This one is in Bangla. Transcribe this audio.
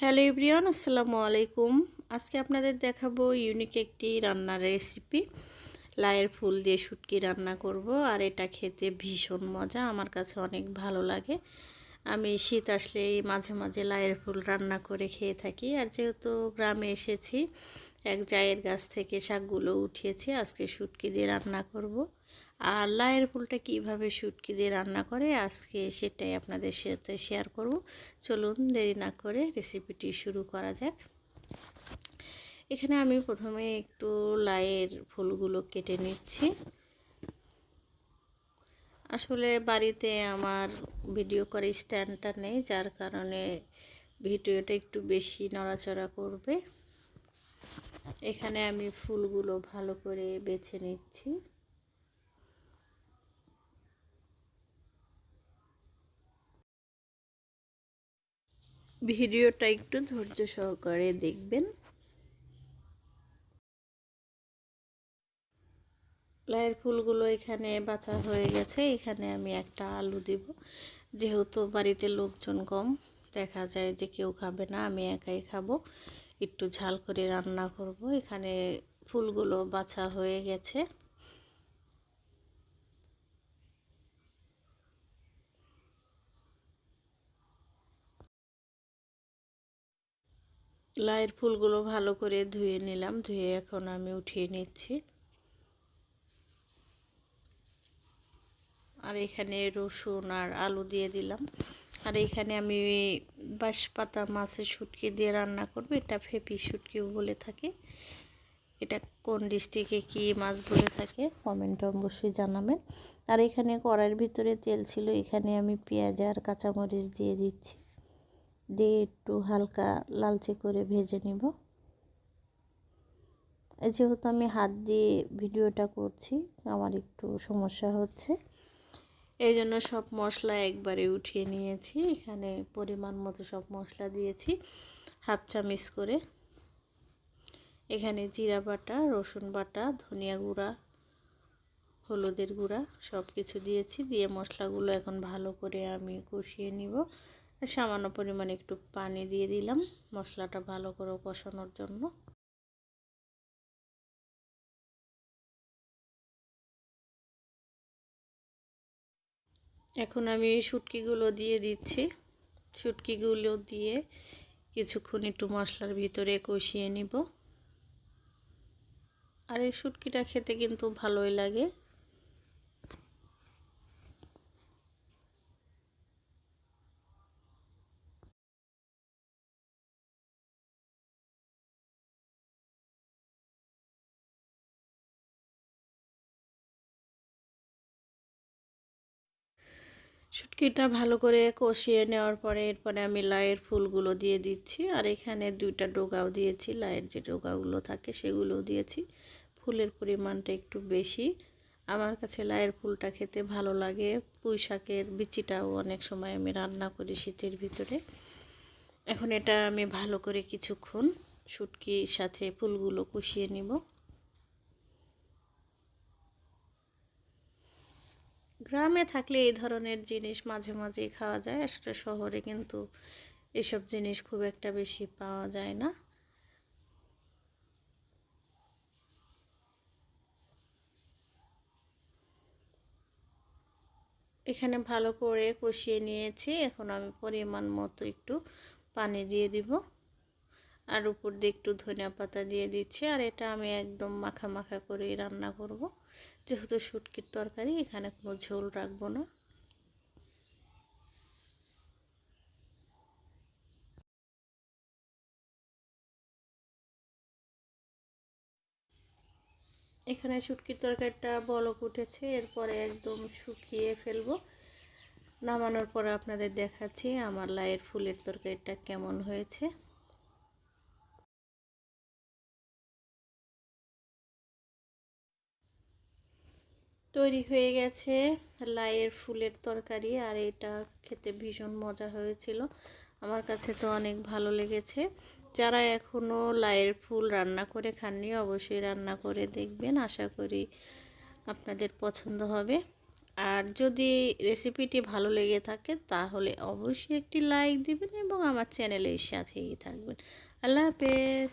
হ্যালো এভরিওয়ান, আসসালামু আলাইকুম। আজকে আপনাদের দেখাবো ইউনিক একটি রান্নার রেসিপি লায়ের ফুল দিয়ে শুটকি রান্না করব আর এটা খেতে ভীষণ মজা, আমার কাছে অনেক ভালো লাগে। আমি শীত আসলেই মাঝে মাঝে লায়ের ফুল রান্না করে খেয়ে থাকি আর যেহেতু গ্রামে এসেছি, এক জায়ের গাছ থেকে শাকগুলো উঠিয়েছি, আজকে শুটকি দিয়ে রান্না করব। আর লায়ের ফুলটা কীভাবে শুটকি দিয়ে রান্না করে, আজকে সেটাই আপনাদের সাথে শেয়ার করব। চলুন দেরি না করে রেসিপিটি শুরু করা যাক। এখানে আমি প্রথমে একটু লাইয়ের ফুলগুলো কেটে নিচ্ছি। আসলে বাড়িতে আমার ভিডিও করে স্ট্যান্ডটা নেই, যার কারণে ভিডিওটা একটু বেশি নড়াচড়া করবে। এখানে আমি ফুলগুলো ভালো করে বেছে নিচ্ছি। ভিডিওটা একটু ধৈর্য সহকারে দেখবেন। লাইয়ের ফুলগুলো এখানে বাঁচা হয়ে গেছে। এখানে আমি একটা আলু দিব। যেহেতু বাড়িতে লোকজন কম, দেখা যায় যে কেউ খাবে না, আমি একাই খাব। একটু ঝাল করে রান্না করব। এখানে ফুলগুলো বাছা হয়ে গেছে। লাইয়ের ফুলগুলো ভালো করে ধুয়ে নিলাম, ধুয়ে এখন আমি উঠিয়ে নিচ্ছি। আর এখানে রসুন আর আলু দিয়ে দিলাম। আর এখানে আমি বাঁশপাতা মাছের শুটকি দিয়ে রান্না করব, এটা ফেপি শুটকিও বলে থাকে। এটা কোন ডিস্ট্রিক্টে কী মাছ বলে থাকে কমেন্ট অবশ্যই জানাবেন। আর এখানে কড়াইয়ের ভিতরে তেল ছিল, এখানে আমি পেঁয়াজ আর কাঁচামরিচ দিয়ে দিচ্ছি। দিয়ে একটু হালকা লালচে করে ভেজে নিব। যেহেতু আমি হাত দিয়ে ভিডিওটা করছি, আমার একটু সমস্যা হচ্ছে। এই জন্য সব মশলা একবারে উঠিয়ে নিয়েছি। এখানে পরিমাণ মতো সব মশলা দিয়েছি, হাফ চামিচ করে। এখানে জিরা বাটা, রসুন বাটা, ধনিয়া গুঁড়া, হলুদের গুঁড়া সব কিছু দিয়েছি। দিয়ে মশলাগুলো এখন ভালো করে আমি কষিয়ে নিব। সামান্য পরিমাণে একটু পানি দিয়ে দিলাম মশলাটা ভালো করে কষানোর জন্য। এখন আমি শুটকিগুলো দিয়ে দিচ্ছি। শুটকিগুলো দিয়ে কিছুক্ষণ একটু মশলার ভিতরে কষিয়ে নিব। আর এই শুটকিটা খেতে কিন্তু ভালোই লাগে। শুটকিটা ভালো করে কষিয়ে নেওয়ার পরে এরপরে আমি লাইয়ের ফুলগুলো দিয়ে দিচ্ছি। আর এখানে দুইটা ডোগাও দিয়েছি, লাইয়ের যে ডোগাগুলো থাকে সেগুলোও দিয়েছি। ফুলের পরিমাণটা একটু বেশি। আমার কাছে লাইয়ের ফুলটা খেতে ভালো লাগে। পুঁই শাকের বিচিটাও অনেক সময় আমি রান্না করি শীতের ভিতরে। এখন এটা আমি ভালো করে কিছুক্ষণ শুটকির সাথে ফুলগুলো কষিয়ে নিব। গ্রামে থাকলে এই ধরনের জিনিস মাঝে মাঝেই খাওয়া যায়, আসলে শহরে কিন্তু এসব জিনিস খুব একটা বেশি পাওয়া যায় না। এখানে ভালো করে কষিয়ে নিয়েছি, এখন আমি পরিমাণ মতো একটু পানি দিয়ে দিব। আর উপর দিয়ে একটু ধনিয়া পাতা দিয়ে দিচ্ছি, আর এটা আমি একদম মাখা মাখা করেই রান্না করব। যেহেতু শুটকির তরকারি, এখানে কোনো ঝোল রাখব না। এখানে শুটকির তরকারিটা বলক উঠেছে, এরপরে একদম শুকিয়ে ফেলব। নামানোর পরে আপনাদের দেখাচ্ছি আমার লাইয়ের ফুলের তরকারিটা কেমন হয়েছে। তৈরি হয়ে গেছে লাইয়ের ফুলের তরকারি, আর এটা খেতে ভীষণ মজা হয়েছিল। আমার কাছে তো অনেক ভালো লেগেছে। যারা এখনও লাইয়ের ফুল রান্না করে খাননি, অবশ্যই রান্না করে দেখবেন। আশা করি আপনাদের পছন্দ হবে। আর যদি রেসিপিটি ভালো লেগে থাকে, তাহলে অবশ্যই একটি লাইক দিবেন এবং আমার চ্যানেলের সাথেই থাকবেন। আল্লাহ হাফেজ।